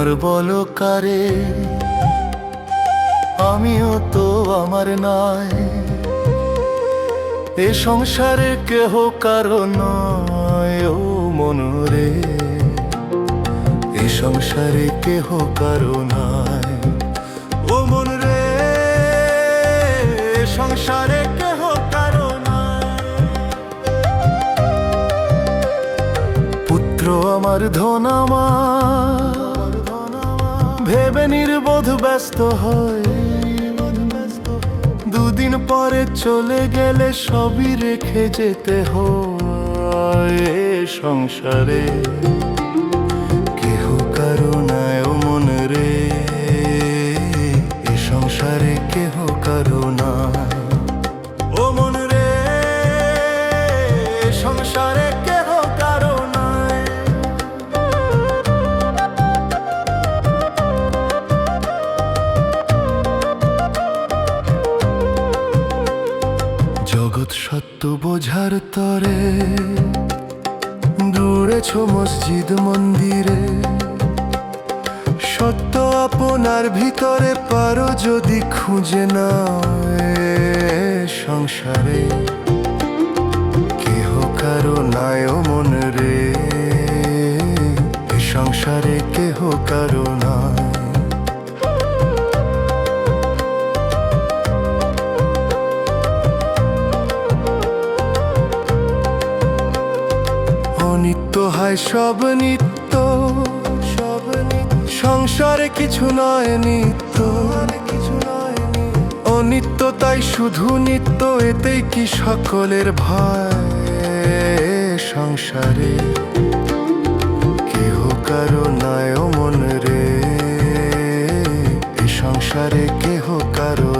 তোমার বলো কারে? আমিও তো আমার নাই। এ সংসারে কেহ কারও নয় ও মনরে এ সংসারে কেহ কারও নাই, ও মন রে। সংসারে আমার ধন আমার ব্যস্ত হয়। দুদিন পরে চলে গেলে সবই রেখে যেতে হয় সংসারে। জগৎ সত্য বোঝার তরে দূরেছ মসজিদ মন্দিরে। সত্য আপনার ভিতরে পারো যদি খুঁজে না সংসারে। কেহ কারও নাই মন রে সংসারে কেহ কারও নাই। নিত্য হয় সব নিত্য, সব সংসারে কিছু নয় নিত্য। কিছু নয় অনিত্য তাই শুধু নিত্য, এতেই কি সকলের ভয়? সংসারে কেহ কারও নয় মন রে, এ সংসারে কেহ কারও